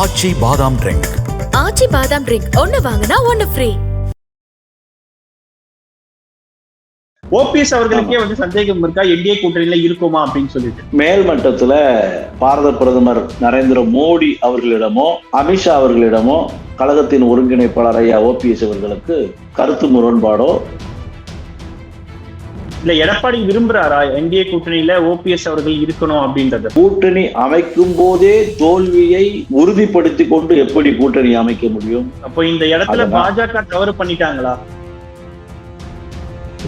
ஆச்சி பாதாம் ட்ரிங்க். ஆச்சி பாதாம் ட்ரிங்க். ஒன்னு வாங்கினா ஒன்னு ஃப்ரீ ஓபிஎஸ் அவர்களுக்கே வந்து சந்தேகம் இருக்கா? என்டிஏ கூட்டணியில இருக்குமா அப்படின்னு சொல்லிட்டு. மேல்மட்டத்துல பாரத பிரதமர் நரேந்திர மோடி அவர்களிடமோ அமித்ஷா அவர்களிடமோ கழகத்தின் ஒருங்கிணைப்பாளர் ஐயா ஓபிஎஸ் அவர்களுக்கு கருத்து முரண்பாடோ இல்ல எடப்பாடி விரும்புறாரா? என்டிஏ கூட்டணியில ஓபிஎஸ் அவர்கள் இருக்கணும் அப்படின்றது? கூட்டணி அமைக்கும் போதே தோல்வியை உறுதிப்படுத்தி கொண்டு எப்படி கூட்டணி அமைக்க முடியும்? அப்போ இந்த இடத்துல. பாஜக தவறு பண்ணிட்டாங்களா?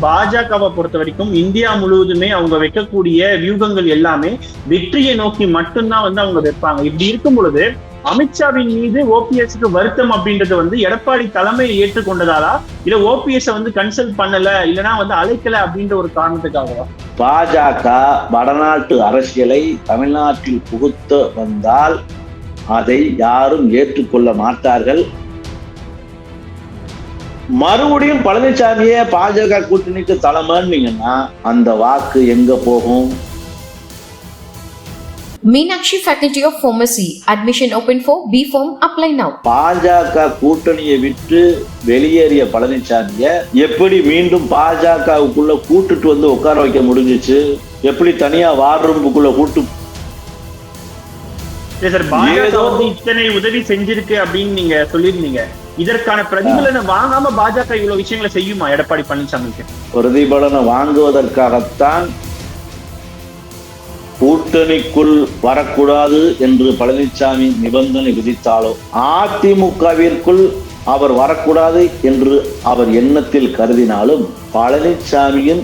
பாஜகவை பொறுத்த வரைக்கும் இந்தியா முழுவதுமே அவங்க வைக்கக்கூடிய வியூகங்கள் எல்லாமே வெற்றியை நோக்கி மட்டும்தான் வந்து அவங்க வைப்பாங்க. இப்படி இருக்கும் பொழுது அமித்ஷாவின் மீது ஓபிஎஸ்க்கு வருத்தம் அப்படின்றது வந்து எடப்பாடி தலைமை ஏற்றுக்கொண்டதாலா? இல்ல ஓபிஎஸ் வந்து கன்சல்ட் பண்ணல இல்லனா வந்து அழைக்கல அப்படின்ற ஒரு காரணத்துக்காகவா? பாஜக வடநாட்டு அரசியலை தமிழ்நாட்டில் புகுத்த வந்தால் அதை யாரும் ஏற்றுக்கொள்ள மாட்டார்கள். மறுபடியும் பழனிசாமியே பாஜக கூட்டணிக்கு தலைமைன்னீங்கன்னா அந்த வாக்கு எங்க போகும்? Meenakshi Faculty of Pharmacy. Admission open for B Form. Apply now. பாஜக கூட்டணியை விட்டு வெளியேறிய பழனிசாமிய எப்படி மீண்டும் பாஜகவுக்குள்ள கூட்டுட்டு வந்து உட்கார வைக்க முடிஞ்சுச்சு எப்படி தனியா வார் ரூமுக்குள்ள கூட்டு சார் பாஜக இத்தனை உதவி செஞ்சிருக்கு அப்படின்னு நீங்க சொல்லியிருந்தீங்க இதற்கான பிரதிபலனை வாங்காம பாஜக இவ்வளவு விஷயங்களை செய்யுமா எடப்பாடி பழனிசாமிக்கு பிரதிபலனை வாங்குவதற்காகத்தான் கூட்டணிக்குள் வரக்கூடாது என்று பழனிசாமி நிபந்தனை விதித்தாலோ அதிமுகவிற்குள் அவர் வரக்கூடாது என்று அவர் எண்ணத்தில் கருதினாலும் பழனிசாமியின்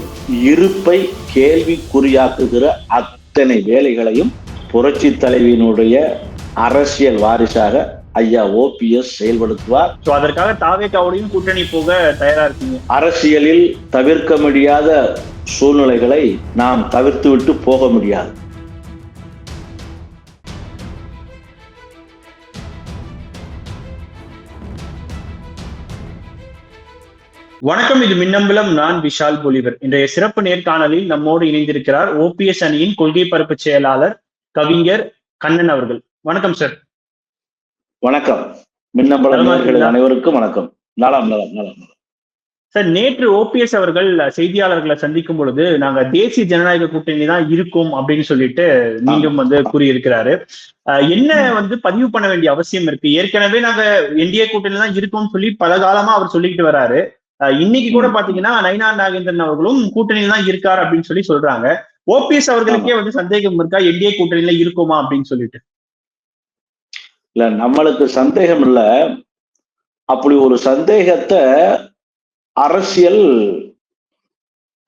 இருப்பை கேள்விக்குறியாக்குகிற அத்தனை வேலைகளையும் புரட்சி தலைவியினுடைய அரசியல் வாரிசாக ஐயா ஓபிஎஸ் செயல்படுத்துவார். சோ அதற்காக தாவேக்காவோடையும் கூட்டணி போக தயாரா இருக்கீங்க. அரசியலில் தவிர்க்க முடியாத சூழ்நிலைகளை நாம் தவிர்த்துவிட்டு போக முடியாது. வணக்கம் இது மின்னம்பலம். நான் விஷால் பொலிவர். இன்றைய சிறப்பு நேர்காணலில் நம்மோடு இணைந்திருக்கிறார் ஓபிஎஸ் அணியின் கொள்கை பரப்பு செயலாளர் கவிஞர் கண்ணன் அவர்கள். வணக்கம் சார். வணக்கம். மின்னம்பலம்? அனைவருக்கும் வணக்கம். நலம் நலம் நலம். சார் நேற்று ஓபிஎஸ் அவர்கள் செய்தியாளர்களை சந்திக்கும் பொழுது நாங்க தேசிய ஜனநாயக கூட்டணி தான் இருக்கும் அப்படின்னு சொல்லிட்டு மீண்டும் வந்து கூறியிருக்கிறாரு. என்ன வந்து பதிவு பண்ண வேண்டிய அவசியம் இருக்கு? ஏற்கனவே நாங்க என்டிஏ கூட்டணி தான் இருக்கோம்னு சொல்லி பல காலமா அவர் சொல்லிக்கிட்டு வராரு. இன்னைக்கு கூட பாத்தீங்கன்னா நைனா நாகேந்திரன் அவர்களும் கூட்டணியில் தான் இருக்கார் அப்படின்னு சொல்லி சொல்றாங்க. ஓபிஎஸ் அவர்களுக்கே வந்து சந்தேகம் இருக்கா? என்டிஏ கூட்டணியில இருக்குமா அப்படின்னு சொல்லிட்டு. இல்ல நம்மளுக்கு சந்தேகம் இல்ல. அப்படி ஒரு சந்தேகத்தை அரசியல்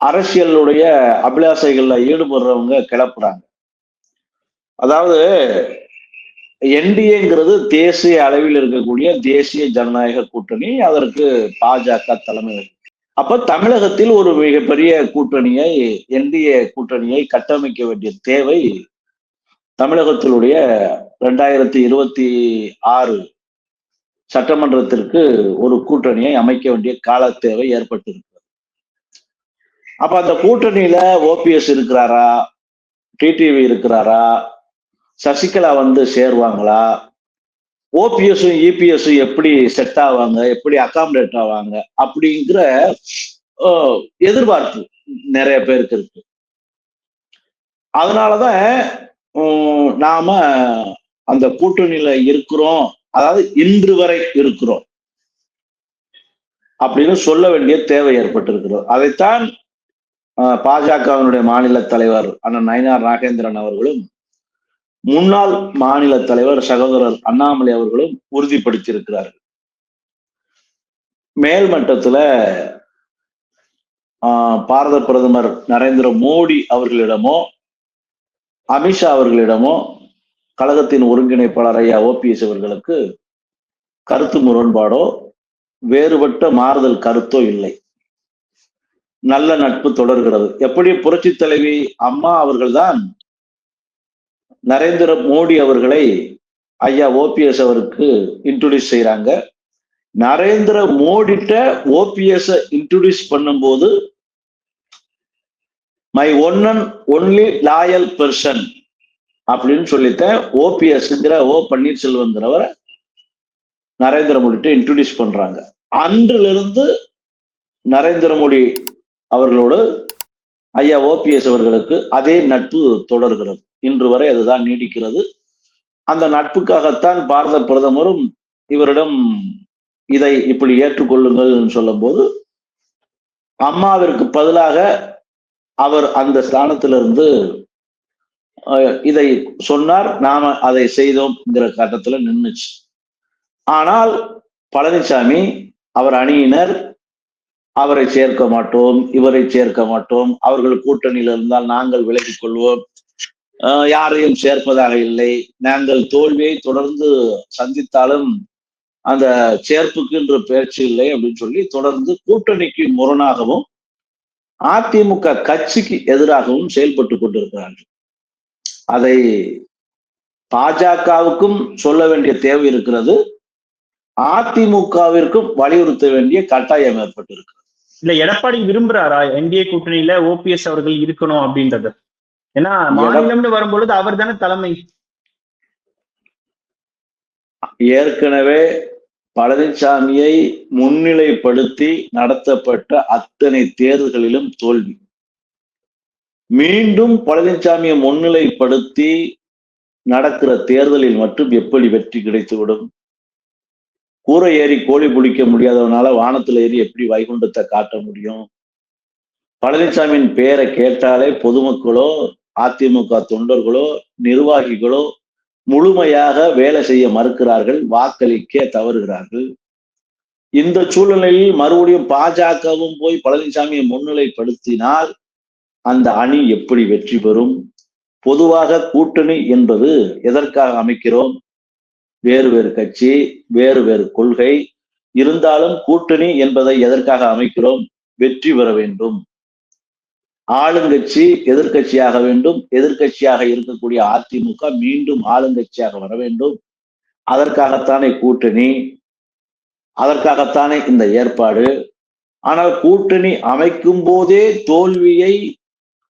அரசியலுடைய அபிலாசைகள்ல ஈடுபடுறவங்க கிளப்புறாங்க. அதாவது என்டிஏங்கிறது தேசிய அளவில் இருக்கக்கூடிய தேசிய ஜனநாயக கூட்டணி அதற்கு பாஜக தலைமை அப்ப தமிழகத்தில் ஒரு மிகப்பெரிய கூட்டணியை என்டிஏ கூட்டணியை கட்டமைக்க வேண்டிய தேவை தமிழகத்தினுடைய ரெண்டாயிரத்தி இருபத்தி ஆறு சட்டமன்றத்திற்கு ஒரு கூட்டணியை அமைக்க வேண்டிய கால தேவை ஏற்பட்டிருக்கிறது. அப்ப அந்த கூட்டணியில ஓபிஎஸ் இருக்கிறாரா டிடிவி இருக்கிறாரா சசிகலா வந்து சேருவாங்களா? ஓபிஎஸும் இபிஎஸும் எப்படி செட் ஆவாங்க? எப்படி அகாமடேட் ஆவாங்க? அப்படிங்கிற எதிர்பார்ப்பு நிறைய பேருக்கு இருக்கு. அதனாலதான் உம், நாம அந்த கூட்டணியில இருக்கிறோம். அதாவது இன்று வரை இருக்கிறோம். அப்படின்னு சொல்ல வேண்டிய தேவை ஏற்பட்டிருக்கிறது. அதைத்தான் பாஜகவினுடைய மாநில தலைவர் அண்ணன் நயனார் நாகேந்திரன் அவர்களும் முன்னாள் மாநில தலைவர் சகோதரர் அண்ணாமலை அவர்களும் உறுதிப்படுத்தியிருக்கிறார்கள். மேல்மட்டத்துல ஆஹ், பாரத பிரதமர் நரேந்திர மோடி அவர்களிடமோ அமித்ஷா அவர்களிடமோ கழகத்தின் ஒருங்கிணைப்பாளர் ஐயா ஓபிஎஸ் அவர்களுக்கு கருத்து முரண்பாடோ வேறுபட்ட மாறுதல் கருத்தோ இல்லை. நல்ல நட்பு தொடர்கிறது. எப்படி புரட்சி தலைவி அம்மா அவர்கள்தான் நரேந்திர மோடி அவர்களை ஐயா ஓபிஎஸ் அவருக்கு இன்ட்ரோடியூஸ் செய்கிறாங்க நரேந்திர மோடிட்ட ஓபிஎஸ் இன்ட்ரோடியூஸ் பண்ணும்போது my one and only loyal person அப்படின்னு சொல்லித்தான் ஓபிஎஸ்ங்கிற ஓ பன்னீர்செல்வங்கிறவரை நரேந்திர மோடிட்ட இன்ட்ரொடியூஸ் பண்றாங்க. அன்றிலிருந்து நரேந்திர மோடி அவர்களோடு ஐயா ஓபிஎஸ் அவர்களுக்கு அதே நட்பு தொடர்கிறது. இன்று வரை அதுதான் நீடிக்கிறது. அந்த நட்புக்காகத்தான் பாரத பிரதமரும் இவரிடம் இதை இப்படி ஏற்றுக்கொள்ளுங்கள் சொல்லும்போது அம்மாவிற்கு பதிலாக அவர் அந்த ஸ்தானத்திலிருந்து இதை சொன்னார் நாம அதை செய்தோம்ங்கிற கட்டத்துல நின்றுச்சு ஆனால் பழனிசாமி அவர் அணியினர் அவரை சேர்க்க மாட்டோம் இவரை சேர்க்க மாட்டோம் அவர்கள் கூட்டணியில் இருந்தால் நாங்கள் விலகிக் கொள்வோம் யாரையும் சேர்ப்பதாக இல்லை. நாங்கள் தோல்வியை தொடர்ந்து சந்தித்தாலும் அந்த சேர்ப்புக்குன்ற பேச்சு இல்லை அப்படின்னு சொல்லி தொடர்ந்து கூட்டணிக்கு முரணாகவும் அதிமுக கட்சிக்கு எதிராகவும் செயல்பட்டு கொண்டிருக்கிறார்கள். அதை பாஜகவுக்கும் சொல்ல வேண்டிய தேவை இருக்கிறது. அதிமுகவிற்கும் வலியுறுத்த வேண்டிய கட்டாயம் ஏற்பட்டிருக்கு இல்ல எடப்பாடி விரும்புறாரா? என்டிஏ கூட்டணியில ஓபிஎஸ் அவர்கள் இருக்கணும் அப்படின்றது. ஏன்னா மாநிலம்னு வரும்பொழுது அவர் தானே தலைமை. ஏற்கனவே பழனிசாமியை முன்னிலைப்படுத்தி நடத்தப்பட்ட அத்தனை தேர்தல்களிலும் தோல்வி. மீண்டும் பழனிசாமியை முன்னிலைப்படுத்தி நடக்கிற தேர்தலில் மட்டும் எப்படி வெற்றி கிடைத்துவிடும்? கூரை ஏறி கோழி பிடிக்க முடியாதவனால வானத்துல ஏறி எப்படி வைகுண்டத்தை காட்ட முடியும்? பழனிசாமியின் பெயரை கேட்டாலே பொதுமக்களோ அதிமுக தொண்டர்களோ நிர்வாகிகளோ முழுமையாக வேலை செய்ய மறுக்கிறார்கள் வாக்களிக்க தவறுகிறார்கள். இந்த சூழ்நிலையில் மறுபடியும் பாஜகவும் போய் பழனிசாமியை முன்னிலைப்படுத்தினால் அந்த அணி எப்படி வெற்றி பெறும்? பொதுவாக கூட்டணி என்பது எதற்காக அமைக்கிறோம்? வேறு வேறு கட்சி வேறு வேறு கொள்கை இருந்தாலும் கூட்டணி என்பதை எதற்காக அமைக்கிறோம்? வெற்றி பெற வேண்டும். ஆளுங்கட்சி எதிர்க்கட்சியாக வேண்டும் எதிர்க்கட்சியாக இருக்கக்கூடிய அதிமுக மீண்டும் ஆளுங்கட்சியாக வர வேண்டும். அதற்காகத்தானே கூட்டணி அதற்காகத்தானே இந்த ஏற்பாடு. ஆனால் கூட்டணி அமைக்கும் போதே தோல்வியை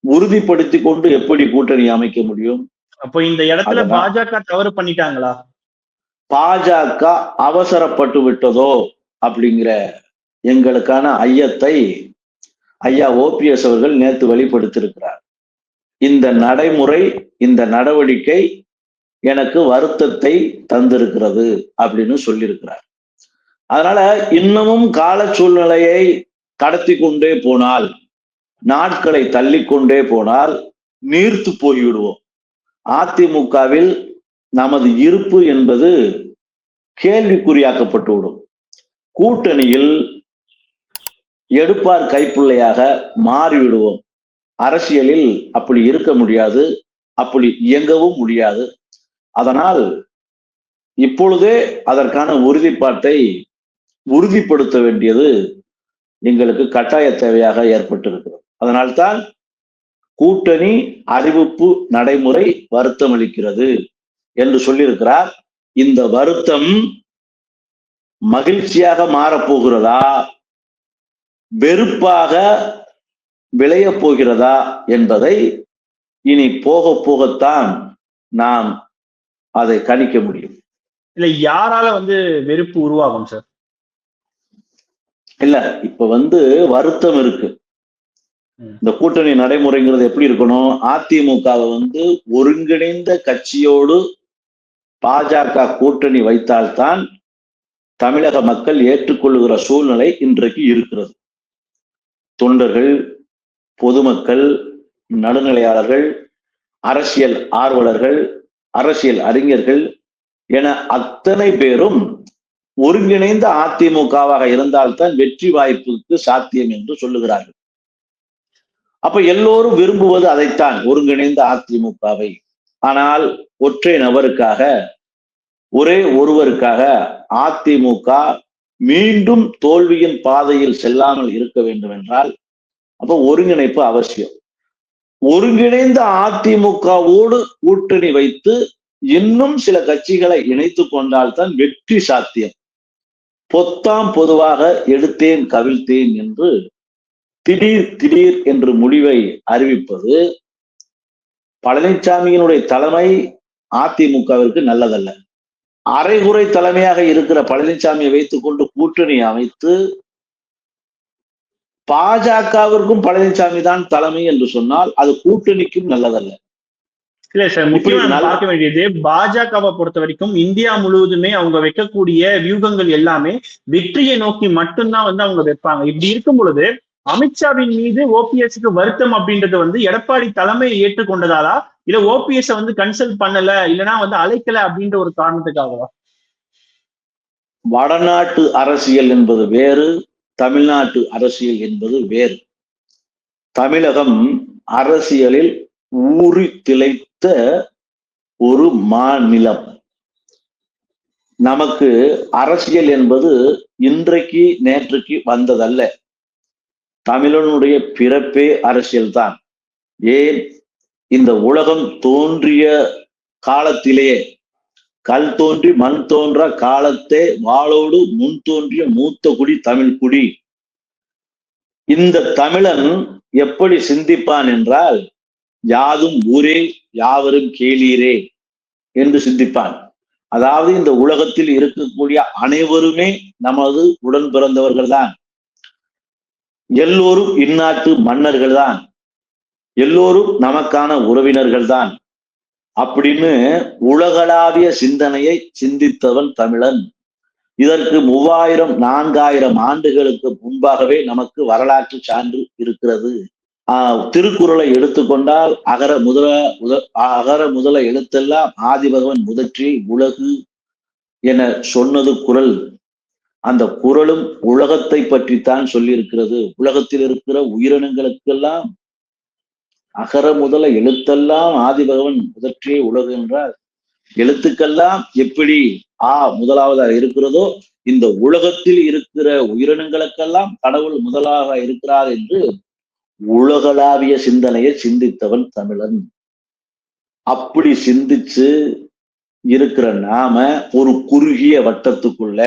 உறுதிப்படுத்தி கொண்டு எப்படி கூட்டணி அமைக்க முடியும்? அப்போ இந்த இடத்துல. பாஜக தவறு பண்ணிட்டாங்களா? பாஜக அவசரப்பட்டு விட்டதோ அப்படிங்கிற எங்களுக்கான ஐயத்தை ஐயா ஓபிஎஸ் அவர்கள் நேற்று வெளிப்படுத்தியிருக்கிறார். இந்த நடைமுறை இந்த நடவடிக்கை எனக்கு வருத்தத்தை தந்திருக்கிறது அப்படின்னு சொல்லியிருக்கிறார். அதனால இன்னமும் கால சூழ்நிலையை கடத்தி கொண்டே போனால் நாட்களை தள்ளிக்கொண்டே போனால் நீர்த்து போய்விடுவோம். அதிமுகவில் நமது இருப்பு என்பது கேள்விக்குறியாக்கப்பட்டுவிடும். கூட்டணியில் எடுப்பார் கைப்பிள்ளையாக மாறிவிடுவோம். அரசியலில் அப்படி இருக்க முடியாது அப்படி இயங்கவும் முடியாது. அதனால் இப்பொழுதே அதற்கான உறுதிப்பாட்டை உறுதிப்படுத்த வேண்டியது எங்களுக்கு கட்டாய தேவையாக ஏற்பட்டிருக்கிறது. அதனால்தான் கூட்டணி அறிவிப்பு நடைமுறை வருத்தம் அளிக்கிறது என்று சொல்லியிருக்கிறார். இந்த வருத்தம் மகிழ்ச்சியாக மாறப்போகிறதா? வெறுப்பாக விளையப் போகிறதா என்பதை இனி போக போகத்தான் நாம் அதை கணிக்க முடியும். இல்ல யாரால வந்து வெறுப்பு உருவாகும் சார் இல்ல இப்ப வந்து வருத்தம் இருக்கு. இந்த கூட்டணி நடைமுறைங்கிறது எப்படி இருக்கணும்? அதிமுகவை வந்து ஒருங்கிணைந்த கட்சியோடு பாஜக கூட்டணி வைத்தால்தான் தமிழக மக்கள் ஏற்றுக்கொள்ளுகிற சூழ்நிலை இன்றைக்கு இருக்கிறது. தொண்டர்கள் பொதுமக்கள் நடுநிலையாளர்கள் அரசியல் ஆர்வலர்கள் அரசியல் அறிஞர்கள் என அத்தனை பேரும் ஒருங்கிணைந்த அதிமுகவாக இருந்தால்தான் வெற்றி வாய்ப்புக்கு சாத்தியம் என்று சொல்லுகிறார்கள். அப்ப எல்லோரும் விரும்புவது அதைத்தான் ஒருங்கிணைந்த அதிமுகவை. ஆனால் ஒற்றை நபருக்காக ஒரே ஒருவருக்காக அதிமுக மீண்டும் தோல்வியின் பாதையில் செல்லாமல் இருக்க வேண்டும் என்றால் அப்ப ஒருங்கிணைப்பு அவசியம். ஒருங்கிணைந்த அதிமுகவோடு கூட்டணி வைத்து இன்னும் சில கட்சிகளை இணைத்து கொண்டால்தான் வெற்றி சாத்தியம். பொத்தாம் பொதுவாக எடுத்தேன் கவிழ்த்தேன் என்று திடீர் திடீர் என்று முடிவை அறிவிப்பது பழனிசாமியினுடைய தலைமை அதிமுகவிற்கு நல்லதல்ல. அரைகுறை தலைமையாக இருக்கிற பழனிசாமியை வைத்துக் கொண்டு கூட்டணி அமைத்து பாஜகவிற்கும் பழனிசாமி தான் தலைமை என்று சொன்னால் அது கூட்டணிக்கும் நல்லதல்ல. இல்ல சார் முக்கியமா நம்ம பார்க்க வேண்டியது பாஜகவை பொறுத்த வரைக்கும் இந்தியா முழுவதுமே அவங்க வைக்கக்கூடிய வியூகங்கள் எல்லாமே வெற்றியை நோக்கி மட்டும்தான் வந்து அவங்க வைப்பாங்க. இப்படி இருக்கும் பொழுது அமித்ஷாவின் மீது ஓபிஎஸ்க்கு வருத்தம் அப்படின்றது வந்து எடப்பாடி தலைமையை ஏற்றுக்கொண்டதாலா? இல்ல ஓபிஎஸ் வந்து கன்சல்ட் பண்ணல இல்லைன்னா வந்து அழைக்கல அப்படின்ற ஒரு காரணத்துக்காகவா? வடநாட்டு அரசியல் என்பது வேறு தமிழ்நாட்டு அரசியல் என்பது வேறு. தமிழகம் அரசியலில் ஊறி திளைத்த ஒரு மாநிலம். நமக்கு அரசியல் என்பது இன்றைக்கு நேற்றுக்கு வந்ததல்ல. தமிழனுடைய பிறப்பே அரசியல்தான். ஏன்? இந்த உலகம் தோன்றிய காலத்திலேயே கல் தோன்றி மண் தோன்ற காலத்தே வாளோடு முன் தோன்றிய மூத்த குடி தமிழ் குடி. இந்த தமிழன் எப்படி சிந்திப்பான் என்றால் யாதும் ஊரே யாவரும் கேளீரே என்று சிந்திப்பான். அதாவது இந்த உலகத்தில் இருக்கக்கூடிய அனைவருமே நமது உடன் பிறந்தவர்கள் தான் எல்லோரும் இந்நாட்டு மன்னர்கள் தான் எல்லோரும் நமக்கான உறவினர்கள் தான் அப்படின்னு உலகளாவிய சிந்தனையை சிந்தித்தவன் தமிழன். இதற்கு மூவாயிரம் நான்காயிரம் ஆண்டுகளுக்கு முன்பாகவே நமக்கு வரலாற்று சான்று இருக்கிறது. ஆஹ் திருக்குறளை எடுத்துக்கொண்டால் அகர முதல உத அகர முதல எழுத்தெல்லாம் ஆதிபகவன் முதற்றி உலகு என சொன்னது குறள். அந்த குறளும் உலகத்தை பற்றித்தான் சொல்லியிருக்கிறது. உலகத்தில் இருக்கிற உயிரினங்களுக்கெல்லாம் அகர முதல எழுத்தெல்லாம் ஆதிபகவன் முதற்றே உலகு என்றார். எழுத்துக்கெல்லாம் எப்படி ஆ முதலாவதாக இருக்கிறதோ இந்த உலகத்தில் இருக்கிற உயிரினங்களுக்கெல்லாம் கடவுள் முதலாக இருக்கிறார் என்று உலகளாவிய சிந்தனையை சிந்தித்தவன் தமிழன். அப்படி சிந்திச்சு இருக்கிற நாம ஒரு குறுகிய வட்டத்துக்குள்ள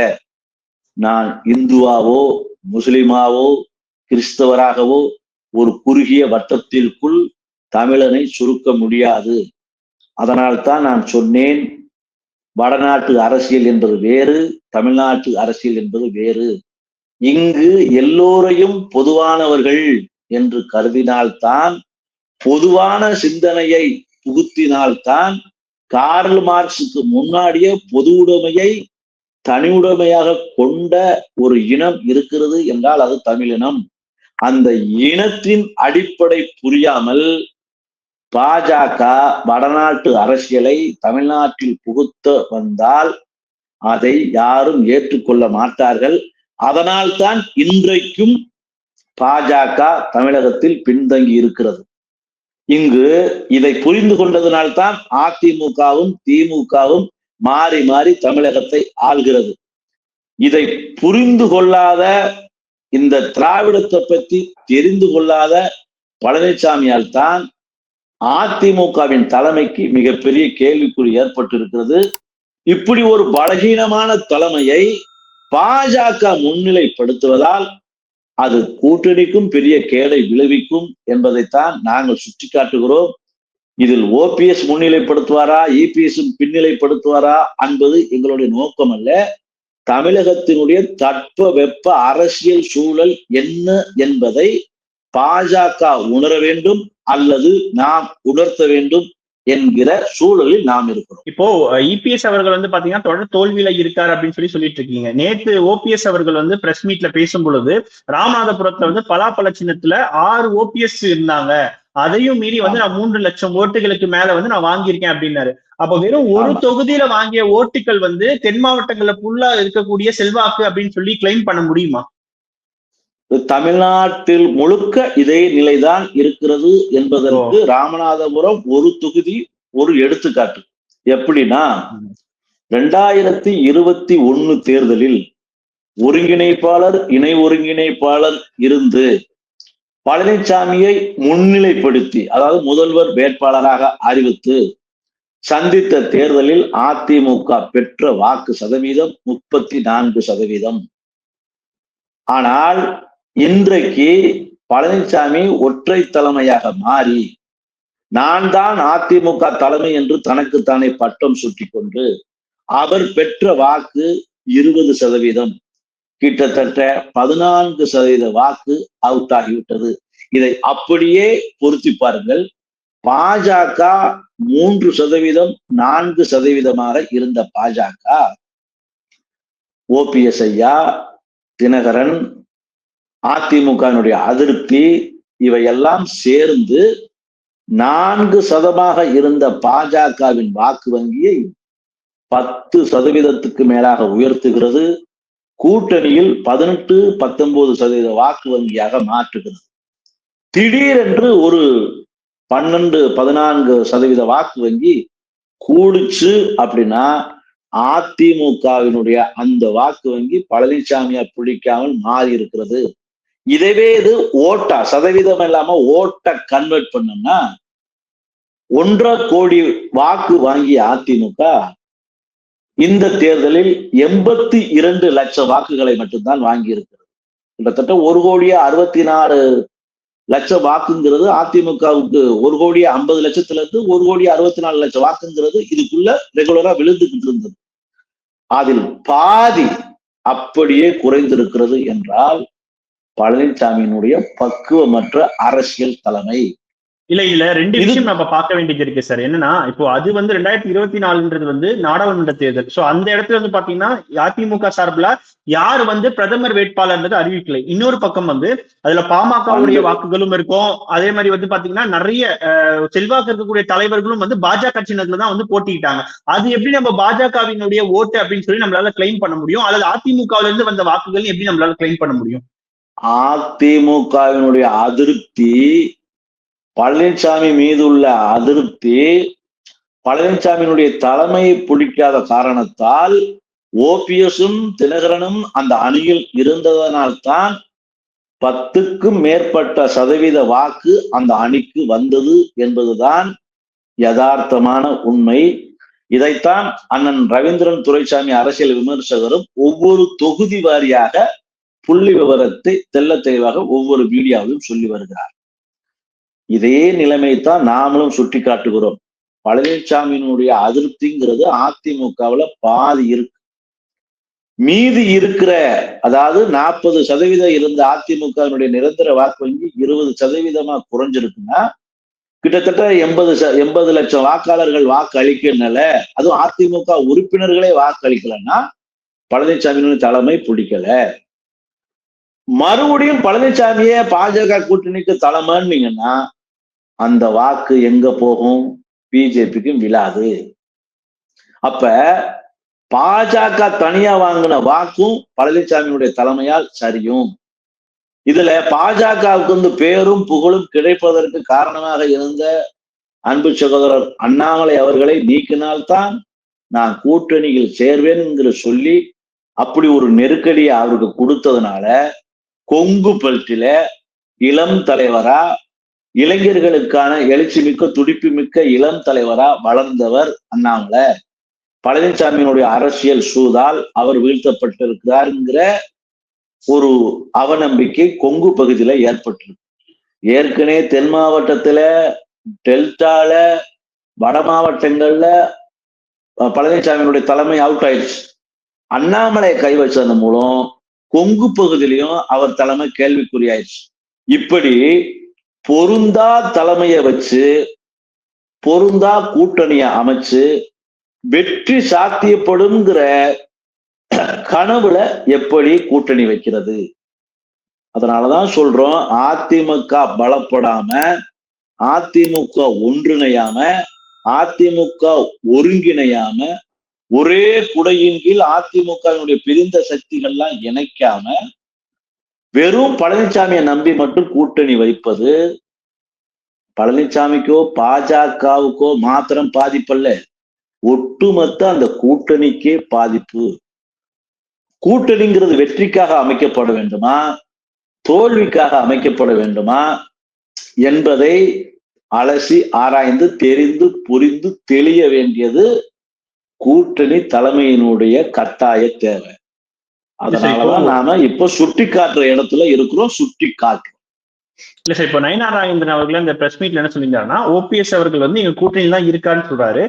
நான் இந்துவாவோ முஸ்லிமாவோ கிறிஸ்தவராகவோ ஒரு குறுகிய வட்டத்திற்குள் தமிழனை சுருக்க முடியாது. அதனால்தான் நான் சொன்னேன் வடநாட்டு அரசியல் என்பது வேறு தமிழ்நாட்டு அரசியல் என்பது வேறு. இங்கு எல்லோரையும் பொதுவானவர்கள் என்று கருதினால்தான் பொதுவான சிந்தனையை புகுத்தினால்தான் கார்ல் மார்க்ஸுக்கு முன்னாடியே பொது உடைமையை தனி உடைமையாக கொண்ட ஒரு இனம் இருக்கிறது என்றால் அது தமிழினம். அந்த இனத்தின் அடிப்படை புரியாமல் பாஜக வடநாட்டு அரசியலை தமிழ்நாட்டில் புகுத்த வந்தால் அதை யாரும் ஏற்றுக்கொள்ள மாட்டார்கள். அதனால்தான் இன்றைக்கும் பாஜக தமிழகத்தில் பின்தங்கி இருக்கிறது. இங்கு இதை புரிந்து கொண்டதனால்தான் அதிமுகவும் திமுகவும் மாறி மாறி தமிழகத்தை ஆள்கிறது. இதை புரிந்து கொள்ளாத இந்த திராவிடத்தை பற்றி தெரிந்து கொள்ளாத பழனிசாமியால் தான் அதிமுகவின் தலைமைக்கு மிகப்பெரிய கேள்விக்குறி ஏற்பட்டிருக்கிறது. இப்படி ஒரு பலகீனமான தலைமையை பாஜக முன்னிலைப்படுத்துவதால் அது கூட்டணிக்கும் பெரிய கேடை விளைவிக்கும் என்பதைத்தான் நாங்கள் சுட்டிக்காட்டுகிறோம். இதில் ஓபிஎஸ் முன்னிலைப்படுத்துவாரா இபிஎஸ் பின்னிலைப்படுத்துவாரா என்பது எங்களுடைய நோக்கம் அல்ல. தமிழகத்தினுடைய தட்ப வெப்ப அரசியல் சூழல் என்ன என்பதை பாஜக உணர வேண்டும். அல்லது நாம் உணர்த்த வேண்டும் என்கிற சூழலில் நாம் இருக்கிறோம். இப்போ இபிஎஸ் அவர்கள் வந்து பாத்தீங்கன்னா தொடர் தோல்வியில இருக்காரு அப்படின்னு சொல்லி சொல்லிட்டு இருக்கீங்க. நேத்து ஓபிஎஸ் அவர்கள் வந்து பிரஸ் மீட்ல பேசும் பொழுது ராமநாதபுரத்துல வந்து பலாப்பழ சின்னத்துல ஆறு ஓபிஎஸ் இருந்தாங்க. அதையும் மீறி வந்து நான் மூன்று லட்சம் ஓட்டுகளுக்கு மேல வந்து நான் வாங்கியிருக்கேன் அப்படின்னாரு. அப்ப வெறும் ஒரு. தொகுதியில வாங்கிய ஓட்டுகள் வந்து தென் மாவட்டங்கள்ல ஃபுல்லா இருக்கக்கூடிய செல்வாக்கு அப்படின்னு சொல்லி கிளைம் பண்ண முடியுமா? தமிழ்நாட்டில் முழுக்க இதே நிலைதான் இருக்கிறது என்பதற்கு ராமநாதபுரம் ஒரு தொகுதி ஒரு எடுத்துக்காட்டு. எப்படின்னா ரெண்டாயிரத்தி இருபத்தி ஒண்ணு தேர்தலில் ஒருங்கிணைப்பாளர் இணை ஒருங்கிணைப்பாளர் இருந்து பழனிசாமியை முன்னிலைப்படுத்தி அதாவது முதல்வர் வேட்பாளராக அறிவித்து சந்தித்த தேர்தலில் அதிமுக பெற்ற வாக்கு சதவீதம் முப்பத்தி நான்கு சதவீதம். ஆனால் இன்றைக்கு பழனிசாமி ஒற்றை தலைமையாக மாறி நான் தான் அதிமுக தலைமை என்று தனக்குத்தானே பட்டம் சுட்டிக் கொண்டு அவர் பெற்ற வாக்கு இருபது சதவீதம். கிட்டத்தட்ட பதினான்கு சதவீத வாக்கு அவுட் ஆகிவிட்டது. இதை அப்படியே பொருத்தி பாருங்கள். பாஜக மூன்று சதவீதம் நான்கு சதவீதமாக இருந்த பாஜக ஓபிஎஸ் ஐயா தினகரன் அதிமுகனுடைய அதிருப்தி இவையெல்லாம் சேர்ந்து நான்கு சதமாக இருந்த பாஜகவின் வாக்கு வங்கியை பத்து சதவீதத்துக்கு மேலாக உயர்த்துகிறது. கூட்டணியில் பதினெட்டு பத்தொன்பது சதவீத வாக்கு வங்கியாக மாற்றுகிறது. திடீரென்று ஒரு பன்னெண்டு பதினான்கு சதவீத வாக்கு வங்கி கூடுச்சு அப்படின்னா அதிமுகவினுடைய அந்த வாக்கு வங்கி பழனிசாமியா பிடிக்காமல் மாறி இருக்கிறது. இதவே இது ஓட்டா சதவீதம் இல்லாம ஓட்ட கன்வெர்ட் பண்ணோம்னா ஒன்றரை கோடி வாக்கு வாங்கிய அதிமுக இந்த தேர்தலில் எண்பத்தி இரண்டு லட்சம் வாக்குகளை மட்டும்தான் வாங்கி இருக்கிறது கிட்டத்தட்ட ஒரு கோடியே அறுபத்தி நாலு லட்சம் வாக்குங்கிறது அதிமுகவுக்கு ஒரு கோடியே ஐம்பது லட்சத்துல இருந்து ஒரு கோடி அறுபத்தி நாலு லட்சம் வாக்குங்கிறது இதுக்குள்ள ரெகுலரா விழுந்துகிட்டு இருந்தது. அதில் பாதி அப்படியே குறைந்திருக்கிறது என்றால் பழனிசாமியினுடைய பக்குவமற்ற அரசியல் தலைமை. இல்ல இல்ல ரெண்டு விஷயம் நம்ம பார்க்க வேண்டியது இருக்கு சார். என்னன்னா இப்போ அது வந்து ரெண்டாயிரத்தி இருபத்தி நாலுன்றது வந்து நாடாளுமன்ற தேர்தல். சோ அந்த இடத்துல வந்து பாத்தீங்கன்னா அதிமுக சார்பில் யார் வந்து பிரதமர் வேட்பாளர்ன்றது அறிவிக்கலை. இன்னொரு பக்கம் வந்து அதுல பாமகவுடைய வாக்குகளும் இருக்கும். அதே மாதிரி வந்து பாத்தீங்கன்னா நிறைய செல்வாக்கு இருக்கக்கூடிய தலைவர்களும் வந்து பாஜக கட்சியினர்ல தான் வந்து போட்டிக்கிட்டாங்க அது எப்படி நம்ம பாஜகவினுடைய ஓட்டு அப்படின்னு சொல்லி நம்மளால கிளைம் பண்ண முடியும்? அல்லது அதிமுகவுல இருந்து வந்த வாக்குகள் எப்படி நம்மளால கிளைம் பண்ண முடியும்? அதிமுகவினுடைய அதிருப்தி பழனிசாமி மீது உள்ள அதிருப்தி பழனிசாமியினுடைய தலைமையை பிடிக்காத காரணத்தால் ஓபிஎஸும் தினகரனும் அந்த அணியில் இருந்ததனால்தான் பத்துக்கும் மேற்பட்ட சதவீத வாக்கு அந்த அணிக்கு வந்தது என்பதுதான் யதார்த்தமான உண்மை. இதைத்தான் அண்ணன் ரவீந்திரன் துரைசாமி அரசியல் விமர்சகரும் ஒவ்வொரு தொகுதி வாரியாக புள்ளி விவரத்தை தெல்ல தெளிவாக ஒவ்வொரு வீடியோவிலும் சொல்லி வருகிறார். இதே நிலைமைத்தான் நாமளும் சுட்டி காட்டுகிறோம். பழனிசாமியினுடைய அதிருப்திங்கிறது அதிமுகவுல பாதி இருக்கு. மீதி இருக்கிற அதாவது நாற்பது சதவீதம் இருந்த அதிமுகவினுடைய நிரந்தர வாக்கு வங்கி இருபது சதவீதமா குறைஞ்சிருக்குன்னா கிட்டத்தட்ட எண்பது எண்பது லட்சம் வாக்காளர்கள் வாக்கு அளிக்கனால அதுவும் அதிமுக உறுப்பினர்களே வாக்கு அளிக்கலன்னா பழனிசாமியினுடைய தலைமை பிடிக்கல. மறுபடியும் பழனிசாமியே பாஜக கூட்டணிக்கு தலைமைன்னீங்கன்னா அந்த வாக்கு எங்க போகும்? பிஜேபிக்கும் விழாது. அப்ப பாஜக தனியா வாங்கின வாக்கும் பழனிசாமியுடைய தலைமையால் சரியும். இதுல பாஜகவுக்கு வந்து பேரும் புகழும் கிடைப்பதற்கு காரணமாக இருந்த அன்பு சகோதரர் அண்ணாமலை அவர்களை நீக்கினால்தான் நான் கூட்டணியில் சேர்வேன்ங்கிற சொல்லி அப்படி ஒரு நெருக்கடியை அவருக்கு கொடுத்ததுனால கொங்கு பெல்ட்டில இளம் தலைவரா இளைஞர்களுக்கான எழுச்சி மிக்க துடிப்பு மிக்க இளம் தலைவரா வளர்ந்தவர் அண்ணாமலை. பழனிசாமியினுடைய அரசியல் சூதால் அவர் வீழ்த்தப்பட்டிருக்கிறாருங்கிற ஒரு அவநம்பிக்கை கொங்கு பகுதியில ஏற்பட்டிருக்கு. ஏற்கனவே தென் மாவட்டத்துல டெல்டால வட மாவட்டங்கள்ல பழனிசாமியினுடைய தலைமை அவுட் ஆயிடுச்சு. அண்ணாமலை கை வச்சதன் மூலம் கொங்கு பகுதியிலையும் அவர் தலைமை கேள்விக்குறியாயிடுச்சு. இப்படி பொருந்தா தலைமையை வச்சு பொருந்தா கூட்டணிய அமைச்சு வெற்றி சாத்தியப்படுங்கிற கனவுல எப்படி கூட்டணி வைக்கிறது? அதனாலதான் சொல்றோம் அதிமுக பலப்படாம அதிமுக ஒன்றிணையாம அதிமுக ஒருங்கிணையாம ஒரே குடையின் கீழ் அதிமுகவினுடைய பிரிந்த சக்திகள்லாம் இணைக்காம வெறும் பழனிசாமியை நம்பி மட்டும் கூட்டணி வைப்பது பழனிசாமிக்கோ பாஜகவுக்கோ மாத்திரம் பாதிப்பல்ல. ஒட்டுமொத்த அந்த கூட்டணிக்கே பாதிப்பு. கூட்டணிங்கிறது வெற்றிக்காக அமைக்கப்பட வேண்டுமா? தோல்விக்காக அமைக்கப்பட வேண்டுமா? என்பதை அலசி ஆராய்ந்து தெரிந்து புரிந்து தெளிய வேண்டியது கூட்டணி தலைமையினுடைய கட்டாய தேவை. அதனாலதான் நாம இப்ப சுட்டி காட்டுற இடத்துல இருக்கிறோம் சுட்டி காட்டுறோம் இல்ல சார் இப்போ நயனா ராஜேந்திரன் அவர்கள் அந்த பிரஸ் மீட்ல என்ன சொல்லியிருந்தாருன்னா ஓபிஎஸ் அவர்கள் வந்து எங்க கூட்டணியில் தான் இருக்காருன்னு சொல்றாரு.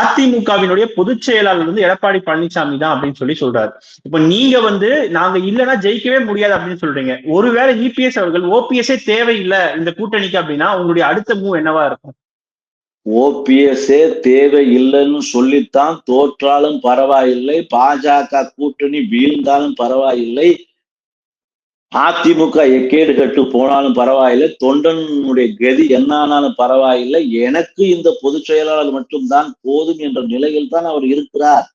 அதிமுகவினுடைய பொதுச் செயலாளர் வந்து எடப்பாடி பழனிசாமி தான் அப்படின்னு சொல்லி சொல்றாரு. இப்போ நீங்க வந்து நாங்க இல்லைன்னா ஜெயிக்கவே முடியாது அப்படின்னு சொல்றீங்க. ஒருவேளை இபிஎஸ் அவர்கள் ஓபிஎஸ்ஏ தேவையில்லை இந்த கூட்டணிக்கு அப்படின்னா உங்களுடைய அடுத்த மூவ் என்னவா இருக்கும்? ஓபிஎஸ்ஏ தேவை இல்லைன்னு சொல்லித்தான் தோற்றாலும் பரவாயில்லை. பாஜக கூட்டணி வீழ்ந்தாலும் பரவாயில்லை. அதிமுக எக்கேடு கட்டு போனாலும் பரவாயில்லை. தொண்டனுடைய கதி என்னானாலும் பரவாயில்லை. எனக்கு இந்த பொதுச் செயலாளர் மட்டும்தான் போதும் என்ற நிலையில் தான் அவர் இருக்கிறார்.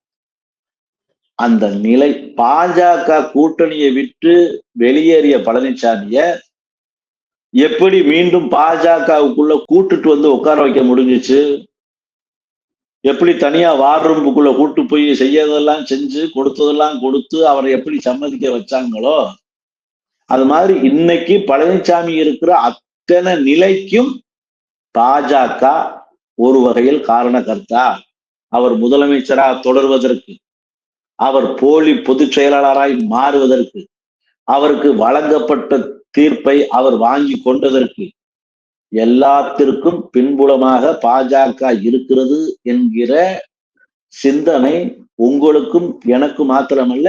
அந்த நிலை பாஜக கூட்டணியை விட்டு வெளியேறிய பழனிசாமிய எப்படி மீண்டும் பாஜகவுக்குள்ள கூட்டுட்டு வந்து உட்கார வைக்க முடிஞ்சிச்சு? எப்படி தனியா வார் ரூமுக்குள்ள கூட்டு போய் செய்யறதெல்லாம் செஞ்சு கொடுத்ததெல்லாம் கொடுத்து அவரை எப்படி சம்மதிக்க வச்சாங்களோ அது மாதிரி இன்னைக்கு பழனிசாமி இருக்கிற அத்தனை நிலைக்கும் பாஜக ஒரு வகையில் காரணகர்த்தா. அவர் முதலமைச்சராக தொடர்வதற்கு அவர் போலி பொதுச் செயலாளராய் மாறுவதற்கு அவருக்கு வழங்கப்பட்ட தீர்ப்பை அவர் வாங்கி கொண்டதற்கு எல்லாத்திற்கும் பின்புலமாக பாஜக இருக்கிறது என்கிற சிந்தனை உங்களுக்கும் எனக்கு மாத்திரமல்ல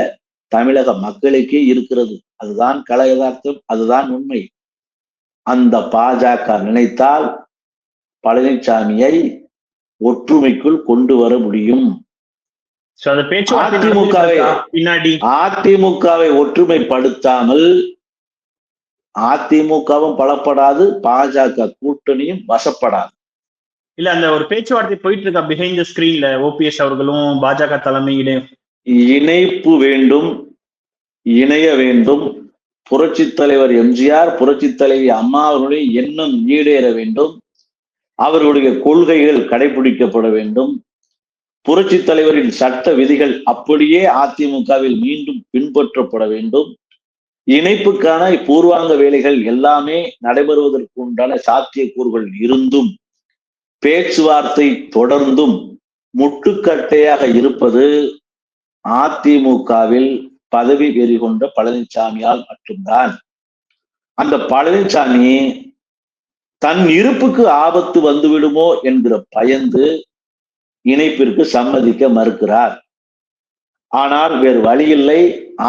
தமிழக மக்களுக்கே இருக்கிறது. அதுதான் கல யதார்த்தம் அதுதான் உண்மை. அந்த பாஜக நினைத்தால் பழனிசாமியை ஒற்றுமைக்குள் கொண்டு வர முடியும். அதிமுகவை ஒற்றுமைப்படுத்தாமல் அதிமுகவும் பலப்படாது பாஜக கூட்டணியும் வசப்படாது. இல்ல அந்த ஒரு பேச்சுவார்த்தை போயிட்டு இருக்கா பிஹைண்ட் த ஸ்கிரீன்ல ஓபிஎஸ் அவர்களும் பாஜக தலைமையிடையும் இணைப்பு வேண்டும் இணைய வேண்டும். புரட்சி தலைவர் எம்ஜிஆர் புரட்சி தலைவி அம்மா அவர்களுடைய எண்ணம் ஈடேற வேண்டும். அவர்களுடைய கொள்கைகள் கடைபிடிக்கப்பட வேண்டும். புரட்சி தலைவரின் சட்ட விதிகள் அப்படியே அதிமுகவில் மீண்டும் பின்பற்றப்பட வேண்டும். இணைப்புக்கான பூர்வாங்க வேலைகள் எல்லாமே நடைபெறுவதற்கு உண்டான சாத்தியக்கூறுகள் இருந்தும் பேச்சுவார்த்தை தொடர்ந்தும் முட்டுக்கட்டையாக இருப்பது அதிமுகவில் பதவி வெறி கொண்ட பழனிசாமியால் மட்டும்தான். அந்த பழனிசாமி தன் இருப்புக்கு ஆபத்து வந்துவிடுமோ என்கிற பயந்து இணைப்பிற்கு சம்மதிக்க மறுக்கிறார். ஆனால் வேறு வழியில்லை.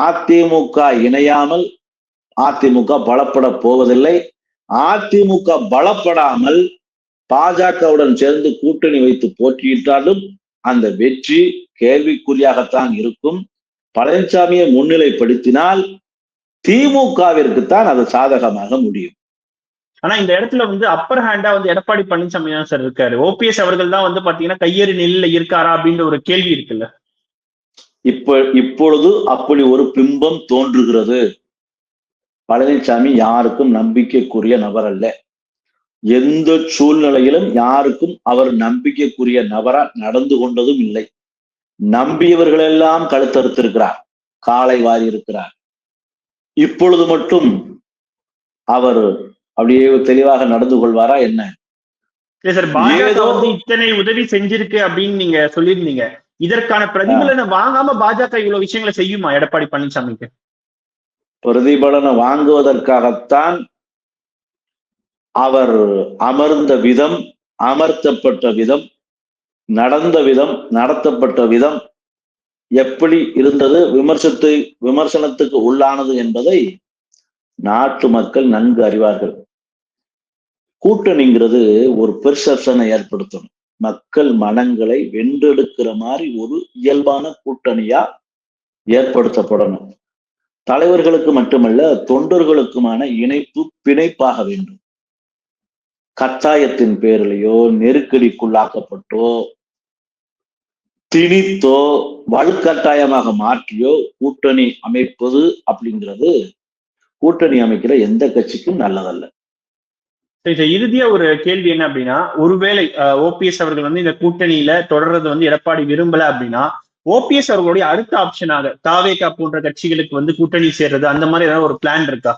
அதிமுக இணையாமல் அதிமுக பலப்பட போவதில்லை. அதிமுக பலப்படாமல் பாஜகவுடன் சேர்ந்து கூட்டணி வைத்து போட்டியிட்டாலும் அந்த வெற்றி கேள்விக்குறியாகத்தான் இருக்கும். பழனிசாமியை முன்னிலைப்படுத்தினால் திமுகவிற்கு தான் அது சாதகமாக முடியும். ஆனா இந்த இடத்துல வந்து அப்பர் ஹேண்டா வந்து எடப்பாடி பழனிசாமி தான் சார் இருக்காரு. ஓபிஎஸ் அவர்கள் தான் வந்து பாத்தீங்கன்னா கையேறி நிலையில இருக்காரா அப்படின்ற ஒரு கேள்வி இருக்குல்ல. இப்ப இப்பொழுது அப்படி ஒரு பிம்பம் தோன்றுகிறது. பழனிசாமி யாருக்கும் நம்பிக்கைக்குரிய நபர் அல்ல. எந்த சூழ்நிலையிலும் யாருக்கும் அவர் நம்பிக்கைக்குரிய நபரா நடந்து கொண்டதும் இல்லை. நம்பியவர்களெல்லாம் கழுத்தறுத்திருக்கிறார். காலை வாரி இருக்கிறார். இப்பொழுது மட்டும் அவர் அப்படியே தெளிவாக நடந்து கொள்வாரா என்ன? இத்தனை உதவி செஞ்சிருக்கு அப்படின்னு நீங்க சொல்லியிருந்தீங்க. இதற்கான பிரதிபலனை வாங்காம பாஜக இவ்வளவு விஷயங்களை செய்யுமா? எடப்பாடி பழனிசாமிக்கு. பிரதிபலனை வாங்குவதற்காகத்தான் அவர் அமர்ந்த விதம் அமர்த்தப்பட்ட விதம் நடந்த விதம் நடத்தப்பட்ட விதம் எப்படி இருந்தது விமர்சத்து விமர்சனத்துக்கு உள்ளானது என்பதை நாட்டு மக்கள் நன்கு அறிவார்கள். கூட்டணிங்கிறது ஒரு பெர்செப்ஷனை ஏற்படுத்தணும். மக்கள் மனங்களை வென்றெடுக்கிற மாதிரி ஒரு இயல்பான கூட்டணியா ஏற்படுத்தப்படணும். தலைவர்களுக்கு மட்டுமல்ல தொண்டர்களுக்குமான இணைப்பு பிணைப்பாக வேண்டும். கட்டாயத்தின் பேரிலேயோ நெருக்கடிக்குள்ளாக்கப்பட்டோ திணித்தோ வலுக்கட்டாயமாக மாற்றியோ கூட்டணி அமைப்பது அப்படிங்கிறது கூட்டணி அமைக்கிற எந்த கட்சிக்கும் நல்லதல்ல. சரி இறுதியா ஒரு கேள்வி என்ன அப்படின்னா ஒருவேளை ஓபிஎஸ் அவர்கள் வந்து இந்த கூட்டணியில தொடர்றது வந்து எடப்பாடி விரும்பல அப்படின்னா ஓபிஎஸ் அவர்களுடைய அடுத்த ஆப்ஷனாக தாவேகா போன்ற கட்சிகளுக்கு வந்து கூட்டணி சேர்றது அந்த மாதிரி ஏதாவது ஒரு பிளான் இருக்கா?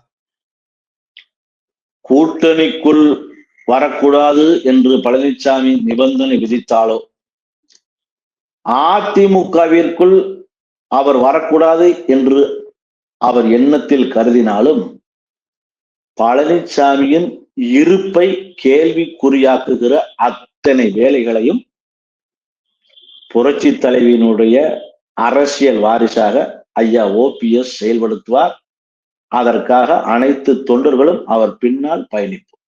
கூட்டணிக்குள் வரக்கூடாது என்று பழனிசாமி நிபந்தனை விதித்தாலோ? அதிமுகவிற்குள் அவர் வரக்கூடாது என்று அவர் எண்ணத்தில் கருதினாலும் பழனிசாமியின் இருப்பை கேள்விக்குறியாக்குகிற அத்தனை வேலைகளையும் புரட்சி தலைவியினுடைய அரசியல் வாரிசாக ஐயா ஓபிஎஸ் செயல்படுத்துவார். அதற்காக அனைத்து தொண்டர்களும் அவர் பின்னால் பயணிப்பார்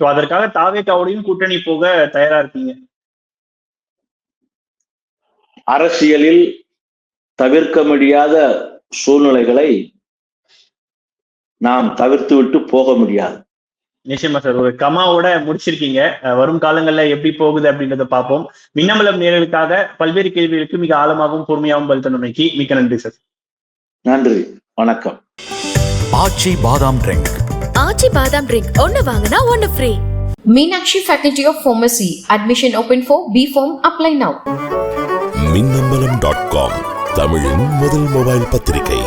சோ அதற்காக தாவேக்காவோடையும் கூட்டணி போக தயாரா இருக்கீங்க? அரசியலில் தவிர்க்க முடியாத சூழ்நிலைகளை நாம் தவிர்த்து விட்டு போக முடியாது. நிச்சயமா சார். ஒரு கமாவோட முடிச்சிருக்கீங்க. வரும் காலங்கள்ல எப்படி போகுது அப்படின்றத பார்ப்போம். மின்னமலம் நேர்களுக்காக பல்வேறு கேள்விகளுக்கு மிக ஆழமாகவும் பொறுமையாகவும் பதில் தந்தமைக்கு மிக்க நன்றி சார். நன்றி. வணக்கம். ஆச்சி பாதாம் ட்ரிங்க். ஆச்சி பாதாம் ட்ரிங்க். ஒன்னு வாங்கினா ஒன்னு free Meenakshi Faculty of Pharmacy. Admission open for B Form. Apply now. Minnambalam dot com தமிழின் முதல் மொபைல் பத்திரிகை.